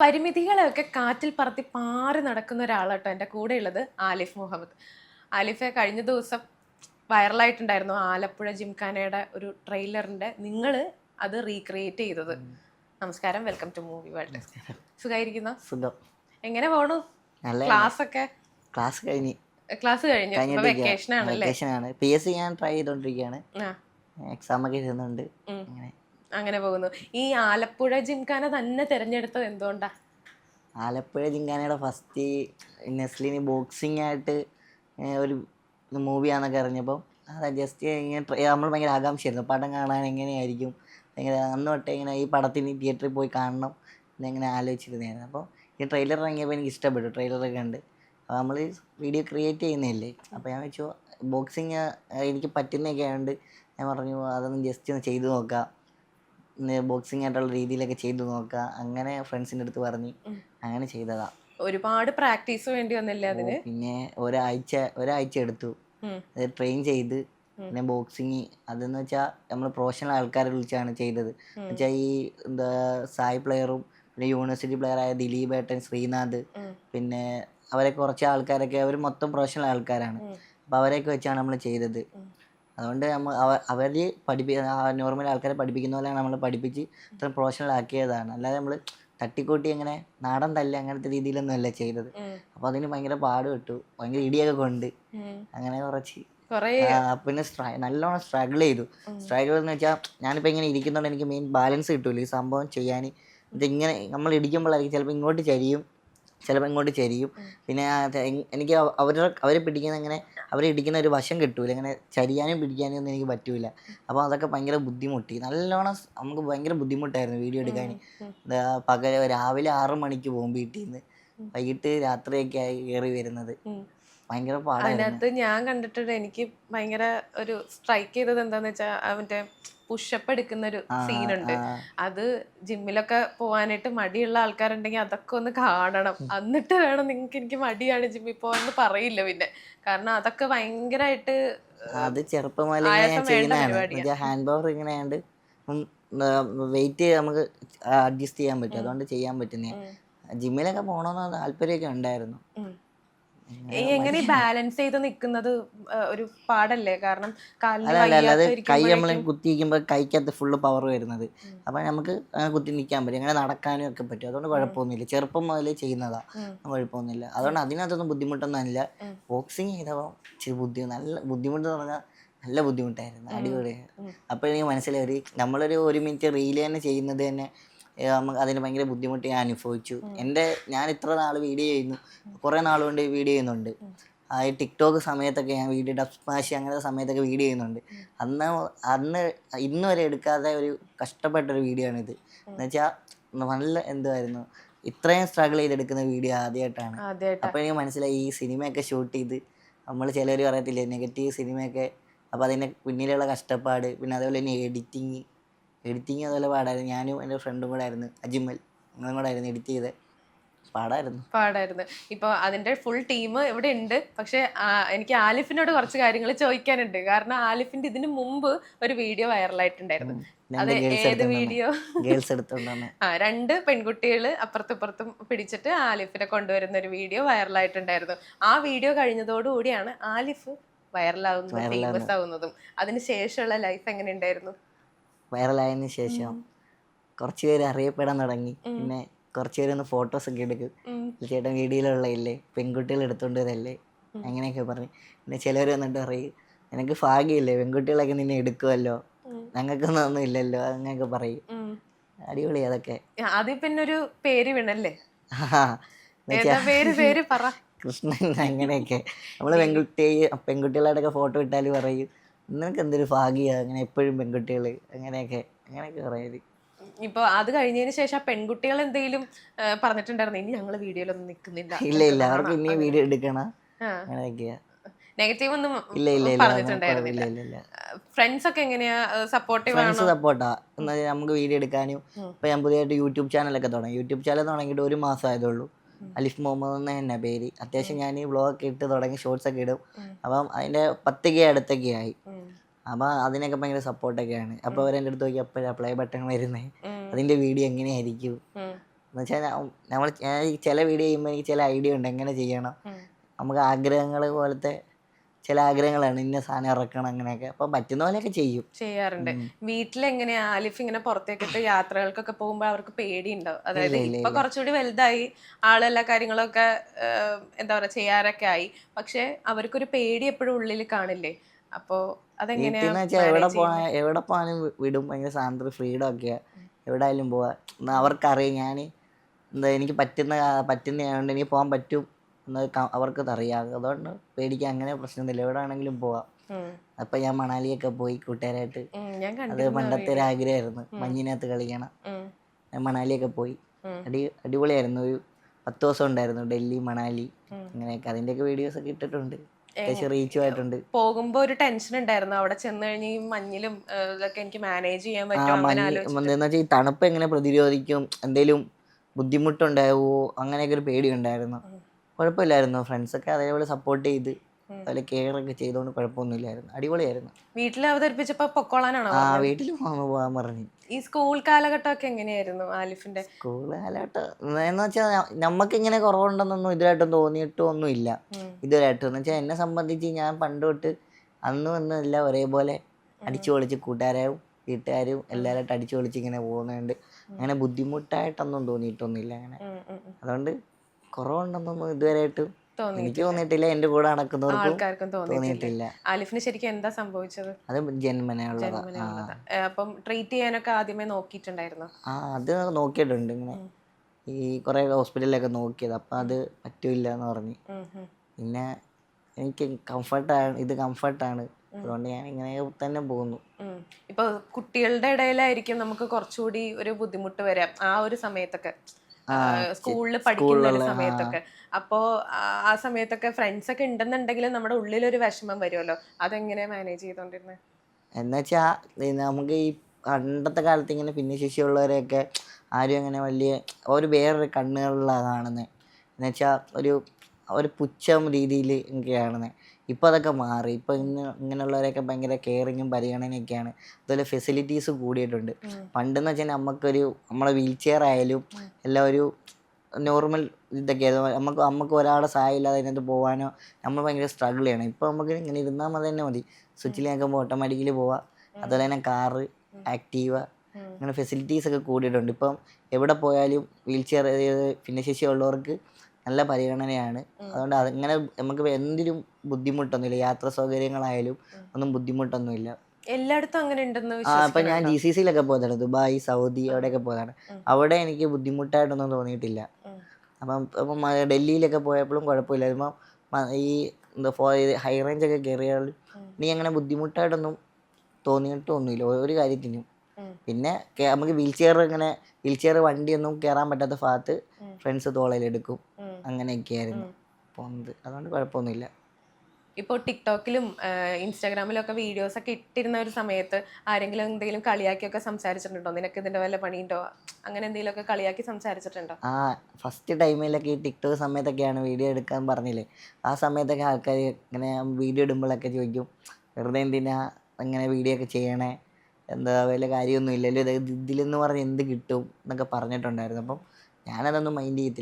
പരിമിതികളെയൊക്കെ കാറ്റിൽ പറത്തി പാറി നടക്കുന്ന ഒരാളാട്ടോ എന്റെ കൂടെയുള്ളത് ആലിഫ് മുഹമ്മദ്. ആലിഫെ കഴിഞ്ഞ ദിവസം വൈറലായിട്ടുണ്ടായിരുന്നു ആലപ്പുഴ ജിംഖാനയുടെ ഒരു ട്രെയിലറിന്റെ നിങ്ങൾ അത് റീക്രിയേറ്റ് ചെയ്തത്. നമസ്കാരം വെൽക്കം ടു മൂവി വേൾഡ് സുഖമായിരിക്കുന്ന സുഖം. എങ്ങനെ പോണു? ക്ലാസ് ഒക്കെ ക്ലാസ് കഴിഞ്ഞ്. ക്ലാസ് കഴിഞ്ഞു. വെക്കേഷൻ ആണ്. പി എസ് സി ഞാൻ ട്രൈ ചെയ്തോണ്ടിരിക്കുകയാണ്. എക്സാം ഒക്കെ എഴുതുന്നുണ്ട്. അങ്ങനെ അങ്ങനെ പോകുന്നു. ഈ ആലപ്പുഴ ജിംഖാന തന്നെ തിരഞ്ഞെടുത്തത് എന്തുകൊണ്ടാ? ആലപ്പുഴ ജിംഖാനയുടെ ഫസ്റ്റ് നെസ്ലിന് ബോക്സിംഗ് ആയിട്ട് ഒരു മൂവിയാണെന്നൊക്കെ അറിഞ്ഞപ്പോൾ അതാ ജസ്റ്റ് ഇങ്ങനെ നമ്മൾ ഭയങ്കര ആകാംക്ഷയായിരുന്നു. പടം കാണാൻ എങ്ങനെയായിരിക്കും? ഭയങ്കര അന്ന് തൊട്ടേ ഇങ്ങനെ ഈ പടത്തിന് തിയേറ്ററിൽ പോയി കാണണം എന്നിങ്ങനെ ആലോചിച്ചിരുന്നായിരുന്നു അപ്പോൾ ഈ ട്രെയിലർ ഇറങ്ങിയപ്പോൾ എനിക്ക് ഇഷ്ടപ്പെട്ടു. ട്രെയിലറൊക്കെ കണ്ട്. അപ്പോൾ നമ്മൾ വീഡിയോ ക്രിയേറ്റ് ചെയ്യുന്നില്ലേ അപ്പോൾ ഞാൻ വെച്ചു ബോക്സിങ് എനിക്ക് പറ്റുന്നതൊക്കെ ആയതുകൊണ്ട് ഞാൻ പറഞ്ഞു അതൊന്ന് ജസ്റ്റ് ഒന്ന് ചെയ്തു നോക്കാം. ബോക്സിംഗ് ആയിട്ടുള്ള രീതിയിലൊക്കെ ചെയ്തു നോക്കുക അങ്ങനെ ഫ്രണ്ട്സിന്റെ അടുത്ത് പറഞ്ഞ് അങ്ങനെ ചെയ്തതാ. ഒരുപാട് പ്രാക്ടീസ് വേണ്ടി വന്നില്ല അതിന്? പിന്നെ ഒരാഴ്ച ഒരാഴ്ച എടുത്തു. ട്രെയിൻ ചെയ്ത് പിന്നെ ബോക്സിങ് അതെന്ന് വെച്ചാൽ നമ്മൾ പ്രൊഫഷണൽ ആൾക്കാരെ വിളിച്ചാണ് ചെയ്തത്. വെച്ചാൽ ഈ എന്താ സായ് പ്ലെയറും പിന്നെ യൂണിവേഴ്സിറ്റി പ്ലെയറായ ദിലീപ് ഏട്ടൻ ശ്രീനാഥ്. പിന്നെ അവരെ കുറച്ച് ആൾക്കാരൊക്കെ അവർ മൊത്തം പ്രൊഫഷണൽ ആൾക്കാരാണ്. അപ്പോൾ അവരെയൊക്കെ വെച്ചാണ് നമ്മൾ ചെയ്തത്. അതുകൊണ്ട് നമ്മൾ അവർ പഠിപ്പി നോർമൽ ആൾക്കാരെ പഠിപ്പിക്കുന്ന പോലെയാണ് നമ്മൾ പഠിപ്പിച്ച് ഇത്ര പ്രൊഫഷണൽ ആക്കിയതാണ്. അല്ലാതെ നമ്മൾ തട്ടിക്കൂട്ടി അങ്ങനെ നാടൻ തല്ല് അങ്ങനത്തെ രീതിയിലൊന്നും അല്ല ചെയ്തത്. അപ്പൊ അപ്പോൾ അതിന് ഭയങ്കര പാട് കിട്ടു ഭയങ്കര ഇടിയൊക്കെ കൊണ്ട്. അങ്ങനെ കുറച്ച്. പിന്നെ നല്ലോണം സ്ട്രഗിൾ ചെയ്തു. സ്ട്രഗിൾ എന്ന് വെച്ചാൽ ഞാനിപ്പോൾ ഇങ്ങനെ ഇരിക്കുന്നതുകൊണ്ട് എനിക്ക് മെയിൻ ബാലൻസ് കിട്ടൂല. ഈ സംഭവം ചെയ്യാൻ ഇതിങ്ങനെ നമ്മൾ ഇടിക്കുമ്പോഴായിരിക്കും ചിലപ്പോൾ ഇങ്ങോട്ട് ചരിയും. ചിലപ്പോൾ ഇങ്ങോട്ട് ചരിയും. പിന്നെ എനിക്ക് അവരുടെ അവരെ പിടിക്കുന്ന അങ്ങനെ അവരെ ഇടിക്കുന്ന ഒരു വശം കിട്ടൂല. ഇങ്ങനെ ചരിയാനും പിടിക്കാനും ഒന്നും എനിക്ക് പറ്റൂല. അപ്പോൾ അതൊക്കെ ഭയങ്കര ബുദ്ധിമുട്ടി. നല്ലോണം നമുക്ക് ഭയങ്കര ബുദ്ധിമുട്ടായിരുന്നു വീഡിയോ എടുക്കാൻ പകൽ രാവിലെ ആറ് മണിക്ക് പോകും വീട്ടിൽ നിന്ന് വൈകിട്ട് രാത്രിയൊക്കെ ആയി കയറി വരുന്നത്. ഭയങ്കര അതിനകത്ത് ഞാൻ കണ്ടിട്ടുണ്ട് എനിക്ക് ഭയങ്കര ഒരു സ്ട്രൈക്ക് ചെയ്തത് എന്താന്ന് വെച്ചാൽ അവന്റെ പുഷപ്പ് എടുക്കുന്ന ഒരു സീനുണ്ട്. അത് ജിമ്മിലൊക്കെ പോവാനായിട്ട് മടിയുള്ള ആൾക്കാരുണ്ടെങ്കിൽ അതൊക്കെ ഒന്ന് കാണണം. എന്നിട്ട് വേണം നിങ്ങൾക്ക് എനിക്ക് മടിയാണ് ജിമ്മിൽ പോവാന്ന് പറയില്ല പിന്നെ. കാരണം അതൊക്കെ ഭയങ്കരമായിട്ട് അത് ചെറുപ്പം ഇങ്ങനെ ചെയ്യുന്നതാണ്. പരിപാടിയാ. ഹാൻഡ് പവർ ഇങ്ങനെ ആയതുകൊണ്ട് വെയിറ്റ് നമുക്ക് അഡ്ജസ്റ്റ് ചെയ്യാൻ പറ്റും. അതുകൊണ്ട് ചെയ്യാൻ പറ്റുന്നേ. ജിമ്മിലൊക്കെ പോകണമെന്ന് താല്പര്യമൊക്കെ ഉണ്ടായിരുന്നു. എങ്ങനെ ബാലൻസ് ചെയ്ത് നിൽക്കുന്നത് ഒരു പാടല്ലേ? കാരണം അല്ലാതെ കൈ നമ്മൾ കുത്തിയിരിക്കുമ്പോൾ കൈക്കകത്ത് ഫുള്ള് പവർ വരുന്നത്. അപ്പം നമുക്ക് കുത്തി നിൽക്കാൻ പറ്റും. അങ്ങനെ നടക്കാനും ഒക്കെ പറ്റും. അതുകൊണ്ട് കുഴപ്പമൊന്നുമില്ല. ചെറുപ്പം മുതലേ ചെയ്യുന്നതാ. കുഴപ്പമൊന്നുമില്ല. അതുകൊണ്ട് അതിനകത്തൊന്നും ബുദ്ധിമുട്ടൊന്നും ഇല്ല. ബോക്സിങ് ചെയ്തപ്പോൾ ഇച്ചിരി ബുദ്ധി നല്ല ബുദ്ധിമുട്ട് പറഞ്ഞാൽ നല്ല ബുദ്ധിമുട്ടായിരുന്നു. അടിപൊളിയായിരുന്നു. അപ്പോഴെനിക്ക് അപ്പോൾ എനിക്ക് മനസ്സിലായി നമ്മളൊരു ഒരു മിനിറ്റ് റീൽ തന്നെ ചെയ്യുന്നത് തന്നെ നമുക്ക് അതിന് ഭയങ്കര ബുദ്ധിമുട്ട് ഞാൻ അനുഭവിച്ചു. എന്റെ ഞാൻ ഇത്ര നാൾ വീഡിയോ ചെയ്യുന്നു. കുറേ നാൾ കൊണ്ട് വീഡിയോ ചെയ്യുന്നുണ്ട്. ആ ടിക്ടോക്ക് സമയത്തൊക്കെ ഞാൻ വീഡിയോ ഡബ് സ്മാഷ് അങ്ങനത്തെ സമയത്തൊക്കെ വീഡിയോ ചെയ്യുന്നുണ്ട്. അന്ന് അന്ന് ഇന്ന് വരെ എടുക്കാതെ ഒരു കഷ്ടപ്പെട്ട ഒരു വീഡിയോ ആണ് ഇത് എന്ന് നല്ല എന്തുമായിരുന്നു ഇത്രയും സ്ട്രഗിൾ ചെയ്തെടുക്കുന്ന വീഡിയോ ആദ്യമായിട്ടാണ് ആദ്യമായിട്ടാ അപ്പോൾ എനിക്ക് മനസ്സിലായി ഈ സിനിമയൊക്കെ ഷൂട്ട് ചെയ്ത് നമ്മൾ ചിലർ പറയത്തില്ലേ നെഗറ്റീവ് സിനിമയൊക്കെ അപ്പോൾ അതിന്റെ പിന്നിലുള്ള കഷ്ടപ്പാട് പിന്നെ അതേപോലെ തന്നെ എഡിറ്റിങ് എഡിറ്റിങ് അതുപോലെ പാടായിരുന്നു. ഞാനും എന്റെ ഫ്രണ്ടും കൂടെ ആയിരുന്നു. അജിമൽ. ഞങ്ങളും കൂടെ ആയിരുന്നു എഡിറ്റ് ചെയ്ത് പാടായിരുന്നു. പാടായിരുന്നു. ഇപ്പൊ അതിന്റെ ഫുൾ ടീം ഇവിടെ ഉണ്ട്. പക്ഷെ എനിക്ക് ആലിഫിനോട് കുറച്ച് കാര്യങ്ങൾ ചോദിക്കാനുണ്ട്. കാരണം ആലിഫിന്റെ ഇതിന് മുമ്പ് ഒരു വീഡിയോ വൈറലായിട്ടുണ്ടായിരുന്നു അത് ഏത് വീഡിയോ ഗേൾസ് എടുത്തോണ്ടാണ്. ആ രണ്ട് പെൺകുട്ടികൾ അപ്പുറത്തും പിടിച്ചിട്ട് ആലിഫിനെ കൊണ്ടുവരുന്ന ഒരു വീഡിയോ വൈറലായിട്ടുണ്ടായിരുന്നു ആ വീഡിയോ കഴിഞ്ഞതോടുകൂടിയാണ് ആലിഫ് വൈറലാവുന്നതും ഫേമസ് ആവുന്നതും. അതിനുശേഷമുള്ള ലൈഫ് എങ്ങനെ ഉണ്ടായിരുന്നു? വൈറലായതിനു ശേഷം കുറച്ച് പേര് അറിയപ്പെടാൻ തുടങ്ങി. പിന്നെ കുറച്ച് പേരൊന്ന് ഫോട്ടോസ് ഒക്കെ എടുക്കും. ചേട്ടൻ വീഡിയോയിലുള്ള ഇല്ലേ പെൺകുട്ടികൾ എടുത്തോണ്ട് വരല്ലേ? അങ്ങനെയൊക്കെ പറഞ്ഞു. പിന്നെ ചിലർ വന്നിട്ട് പറയും നിനക്ക് ഭാഗ്യമില്ലേ? പെൺകുട്ടികളൊക്കെ നിന്നെ എടുക്കുമല്ലോ. ഞങ്ങൾക്കൊന്നും ഒന്നും ഇല്ലല്ലോ? അങ്ങനെയൊക്കെ പറയും. അടിപൊളി അതൊക്കെ. പിന്നെ ഒരു പേര് വീണല്ലേ. പേര്? പേര് പറ. കൃഷ്ണൻ അങ്ങനെയൊക്കെ. നമ്മൾ പെൺകുട്ടി പെൺകുട്ടികളോടൊക്കെ ഫോട്ടോ ഇട്ടാൽ പറയും. നിനക്ക് എന്തൊരു ഭാഗ്യ? അങ്ങനെ എപ്പോഴും പെൺകുട്ടികൾ അങ്ങനെയൊക്കെ അങ്ങനെയൊക്കെ പറയത് ഇപ്പൊ അത് കഴിഞ്ഞതിന് ശേഷം ആ പെൺകുട്ടികൾ എന്തെങ്കിലും പറഞ്ഞിട്ടുണ്ടായിരുന്നു ഇനി ഞങ്ങൾ വീഡിയോയിലൊന്നും നിൽക്കുന്നില്ല. ഇല്ല ഇല്ല അവർക്ക് ഇനി വീഡിയോ എടുക്കണ. അങ്ങനെയൊക്കെയാ. നെഗറ്റീവ് ഒന്നും ഇല്ല ഇല്ല ഇല്ല പറഞ്ഞിട്ടുണ്ടായിരുന്നില്ല. ഫ്രണ്ട്സ് ഒക്കെ എങ്ങനെയാ സപ്പോർട്ടീവ് ഫ്രണ്ട്സ് സപ്പോർട്ടാ എന്നാൽ നമുക്ക് വീഡിയോ എടുക്കാനും. ഇപ്പൊ ഞാൻ പുതിയതായിട്ട് യൂട്യൂബ് ചാനലൊക്കെ തുടങ്ങി. യൂട്യൂബ് ചാനൽ തുടങ്ങിയിട്ട് ഒരു മാസം ആയതുള്ളൂ അലിഫ് മുഹമ്മദ് എന്ന് തന്നെ പേര്. അത്യാവശ്യം ഞാൻ ഈ വ്ളോഗൊക്കെ ഇട്ട് തുടങ്ങി ഷോർട്സ് ഒക്കെ ഇടും. അപ്പം അതിന്റെ പത്ത് കെ അടുത്തൊക്കെ ആയി. അപ്പൊ അതിനൊക്കെ ഭയങ്കര സപ്പോർട്ടൊക്കെയാണ് അപ്പോൾ അവരെന്റെ അടുത്ത് നോക്കി അപ്പോഴാണ് അപ്ലൈ ബട്ടൺ വരുന്നത് അതിന്റെ അതിന്റെ വീഡിയോ എങ്ങനെയായിരിക്കും. എന്ന് വെച്ചാൽ നമ്മൾ ചില വീഡിയോ ചെയ്യുമ്പോൾ എനിക്ക് ചില ഐഡിയ ഉണ്ട്. എങ്ങനെ ചെയ്യണം? നമുക്ക് ആഗ്രഹങ്ങൾ പോലത്തെ ചില ആഗ്രഹങ്ങളാണ് ഇന്ന സാധനം ഇറക്കണം അങ്ങനെയൊക്കെ. അപ്പൊ പറ്റുന്ന പോലെയൊക്കെ ചെയ്യും. ചെയ്യാറുണ്ട്. വീട്ടിലെങ്ങനെയാ ആലിഫ് ഇങ്ങനെ പുറത്തേക്കിട്ട് യാത്രകൾക്കൊക്കെ പോകുമ്പോൾ അവർക്ക് പേടിയുണ്ടാവും അതായത് ഇപ്പൊ കുറച്ചുകൂടി വലുതായി ആളെല്ലാ കാര്യങ്ങളൊക്കെ എന്താ പറയാ ചെയ്യാറൊക്കെ ആയി. പക്ഷെ അവർക്കൊരു പേടി എപ്പോഴും ഉള്ളിൽ കാണില്ലേ? അപ്പോ അതെങ്ങനെയാ എവിടെ പോയാ പോകാൻ എവിടെ പോകാനും വിടും. ഭയങ്കര സാന്ദ്ര ഫ്രീഡം ഒക്കെ എവിടെ ആയാലും പോവാ. അവർക്കറിയാം ഞാൻ എന്താ എനിക്ക് പറ്റുന്ന പറ്റുന്ന ആയതുകൊണ്ട് എനിക്ക് പോകാൻ പറ്റും. എന്ന് അവർക്ക് അവർക്കത് അറിയാം. അതുകൊണ്ട് പേടിക്കാൻ അങ്ങനെ പ്രശ്നമൊന്നുമില്ല. എവിടെ ആണെങ്കിലും പോവാം അപ്പൊ ഞാൻ മണാലിയൊക്കെ പോയി കൂട്ടുകാരായിട്ട്. അത് പണ്ടത്തെ ഒരു. ആഗ്രഹമായിരുന്നു മഞ്ഞിനകത്ത് കളിക്കണം. ഞാൻ മണാലിയൊക്കെ പോയി. അടി അടിപൊളിയായിരുന്നു. ഒരു പത്ത് ദിവസം ഉണ്ടായിരുന്നു. ഡൽഹി മണാലി അങ്ങനെയൊക്കെ ഒക്കെ വീഡിയോസ് ഒക്കെ ഇട്ടിട്ടുണ്ട്. പോകുമ്പോ ഒരു ടെൻഷൻ ഉണ്ടായിരുന്നു. അവിടെ ചെന്ന് കഴിഞ്ഞ് ഈ മഞ്ഞിലും ഇതൊക്കെ എനിക്ക് മാനേജ് ചെയ്യാൻ പറ്റും ഈ തണുപ്പ് എങ്ങനെ പ്രതിരോധിക്കും? എന്തെങ്കിലും ബുദ്ധിമുട്ടുണ്ടാവോ? അങ്ങനെയൊക്കെ ഒരു പേടി ഉണ്ടായിരുന്നു. കുഴപ്പമില്ലായിരുന്നു. ഫ്രണ്ട്സൊക്കെ അതേപോലെ സപ്പോർട്ട് ചെയ്ത്. അതുപോലെ കെയർ ഒക്കെ ചെയ്തുകൊണ്ട് കുഴപ്പമൊന്നുമില്ലായിരുന്നു. അടിപൊളിയായിരുന്നു. വീട്ടിൽ അവതരിപ്പിച്ചപ്പോ പൊക്കോളാനാണോ ആ? വീട്ടിൽ പോകാൻ പറഞ്ഞു. ഈ സ്കൂൾ കാലഘട്ടമൊക്കെ എങ്ങനെയായിരുന്നു ആലിഫിന്റെ? സ്കൂൾ കാലഘട്ടം എന്ന് വെച്ചാൽ നമുക്ക് ഇങ്ങനെ കുറവുണ്ടെന്നൊന്നും ഇതുവരായിട്ടും തോന്നിയിട്ടും ഒന്നും ഇല്ല ഇതുവരായിട്ടും എന്ന് വെച്ചാൽ എന്നെ സംബന്ധിച്ച് ഞാൻ പണ്ട് തൊട്ട് അന്നും ഇന്നും എല്ലാം ഒരേപോലെ അടിച്ചു പൊളിച്ച് കൂട്ടുകാരും വീട്ടുകാരും എല്ലാവരായിട്ട് അടിച്ചു പൊളിച്ച് ഇങ്ങനെ പോകുന്നുണ്ട്. അങ്ങനെ ബുദ്ധിമുട്ടായിട്ടൊന്നും തോന്നിയിട്ടൊന്നുമില്ല അങ്ങനെ. അതുകൊണ്ട് കുറവുണ്ടെന്നൊന്നും ഇതുവരെയായിട്ടും എനിക്ക് തോന്നിയിട്ടില്ല. എന്റെ കൂടെ നടക്കുന്നവർക്കും തോന്നിയിട്ടില്ല. ആലിഫിന് ശരിക്കും എന്താ സംഭവിച്ചത്? അത് ജന്മനയുള്ളതാ. അപ്പം ട്രീറ്റ് ചെയ്യാനൊക്കെ ആദ്യമേ നോക്കിയിട്ടുണ്ടായിരുന്നു? ആ അത് നോക്കിയിട്ടുണ്ട് ഇങ്ങനെ. ഈ കുറെ ഹോസ്പിറ്റലിലൊക്കെ നോക്കിയത്. അപ്പം അത് പറ്റൂല എന്ന് പറഞ്ഞു പിന്നെ എനിക്ക് കംഫർട്ടാണ് ഇത് കംഫർട്ടാണ്. അതുകൊണ്ട് ഞാൻ ഇങ്ങനെ തന്നെ പോകുന്നു. ഇപ്പൊ കുട്ടികളുടെ ഇടയിലായിരിക്കും നമുക്ക് കുറച്ചുകൂടി ഒരു ബുദ്ധിമുട്ട് വരാം. ആ ഒരു സമയത്തൊക്കെ. സ്കൂളിൽ പഠിക്കുന്ന ഒരു സമയത്തൊക്കെ. അപ്പോ ആ- സമയത്തൊക്കെ ഫ്രണ്ട്സ് ഒക്കെ ഉണ്ടെന്നുണ്ടെങ്കിൽ നമ്മുടെ ഉള്ളിൽ ഉള്ളിലൊരു വിഷമം വരുമല്ലോ. അതെങ്ങനെ മാനേജ് ചെയ്തോണ്ടിരുന്നത് എന്നുവെച്ചാ നമുക്ക് ഈ പണ്ടത്തെ കാലത്ത് ഇങ്ങനെ ഭിന്നശേഷിയുള്ളവരെയൊക്കെ ആരും അങ്ങനെ വലിയ ഒരു വേറൊരു കണ്ണുകളിലാണ് കാണുന്നത് എന്നുവെച്ചാൽ ഒരു ഒരു പുച്ഛം രീതിയിൽ എനിക്ക് കാണുന്നത് ഇപ്പോൾ അതൊക്കെ മാറി. ഇപ്പോൾ ഇന്ന് ഇങ്ങനെയുള്ളവരെയൊക്കെ ഭയങ്കര കെയറിങ്ങും പരിഗണനയൊക്കെയാണ്. അതുപോലെ ഫെസിലിറ്റീസ് കൂടിയിട്ടുണ്ട്. പണ്ടെന്ന് വെച്ചാൽ നമുക്കൊരു നമ്മളെ വീൽ ചെയർ ആയാലും എല്ലാം ഒരു നോർമൽ ഇതൊക്കെ നമുക്ക് നമുക്ക് ഒരാളുടെ സഹായം ഇല്ലാതെ അതിനകത്ത് പോകാനോ നമ്മൾ ഭയങ്കര സ്ട്രഗിൾ ചെയ്യണം. ഇപ്പോൾ നമുക്ക് ഇങ്ങനെ ഇരുന്നാൽ മതി തന്നെ മതി. സ്വിച്ചിൽ ഞങ്ങൾക്ക് ഓട്ടോമാറ്റിക്കലി പോവാം. അതുപോലെ തന്നെ കാറ് ആക്റ്റീവ അങ്ങനെ ഫെസിലിറ്റീസ് ഒക്കെ കൂടിയിട്ടുണ്ട്. ഇപ്പം എവിടെ പോയാലും വീൽ ചെയർ ഭിന്നശേഷി ഉള്ളവർക്ക് നല്ല പരിഗണനയാണ്. അതുകൊണ്ട് അങ്ങനെ നമുക്ക് എന്തിനും ബുദ്ധിമുട്ടൊന്നുമില്ല. യാത്ര സൗകര്യങ്ങളായാലും ഒന്നും ബുദ്ധിമുട്ടൊന്നുമില്ല. എല്ലായിടത്തും അങ്ങനെ ഉണ്ടെന്ന് ആ ഇപ്പം ഞാൻ? ജി സി സിയിലൊക്കെ പോയതാണ്. ദുബായ് സൗദി അവിടെയൊക്കെ പോയതാണ്. അവിടെ എനിക്ക് ബുദ്ധിമുട്ടായിട്ടൊന്നും തോന്നിയിട്ടില്ല. അപ്പം അപ്പം ഡൽഹിയിലൊക്കെ പോയപ്പോഴും കുഴപ്പമില്ല. ഇപ്പം ഈ എന്താ ഫോ ഹൈ റേഞ്ച് ഒക്കെ കയറിയാൽ നീ അങ്ങനെ ബുദ്ധിമുട്ടായിട്ടൊന്നും തോന്നിയിട്ടൊന്നുമില്ല. ഒരു കാര്യത്തിനും. പിന്നെ നമുക്ക് വീൽ ചെയർ ഇങ്ങനെ വീൽ ചെയർ വണ്ടിയൊന്നും കയറാൻ പറ്റാത്ത ഭാഗത്ത് ഫ്രണ്ട്സ് തോളയിലെടുക്കും. അങ്ങനെയൊക്കെയായിരുന്നു. ഉം. പോകുന്നത് അതുകൊണ്ട് കുഴപ്പമൊന്നുമില്ല. ഇപ്പോൾ ടിക്ടോക്കിലും ഇൻസ്റ്റാഗ്രാമിലും ഒക്കെ വീഡിയോസ് ഒക്കെ ഇട്ടിരുന്ന ഒരു സമയത്ത് ആരെങ്കിലും എന്തെങ്കിലും കളിയാക്കിയൊക്കെ സംസാരിച്ചിട്ടുണ്ടോ? നിനക്ക് ഇതിന്റെ വല്ല പണിയുണ്ടോ? അങ്ങനെ എന്തെങ്കിലും ഒക്കെ കളിയാക്കി സംസാരിച്ചിട്ടുണ്ടോ? ആ ഫസ്റ്റ് ടൈമിലൊക്കെ ഈ ടിക്ടോക്ക് സമയത്തൊക്കെയാണ് വീഡിയോ എടുക്കാൻ പറഞ്ഞില്ലേ? ആ സമയത്തൊക്കെ ആൾക്കാർ ഇങ്ങനെ വീഡിയോ ഇടുമ്പോഴൊക്കെ ചോദിക്കും വെറുതെ എന്തിനാ അങ്ങനെ വീഡിയോ ഒക്കെ ചെയ്യണേ? എന്താ വല്ല കാര്യമൊന്നും ഇല്ലല്ലോ? ഇത് ഇതിലെന്ന് പറഞ്ഞ് എന്ത് കിട്ടും? എന്നൊക്കെ പറഞ്ഞിട്ടുണ്ടായിരുന്നു. അപ്പം ഞാനതൊന്നും മൈൻഡ് ചെയ്യത്തില്ല.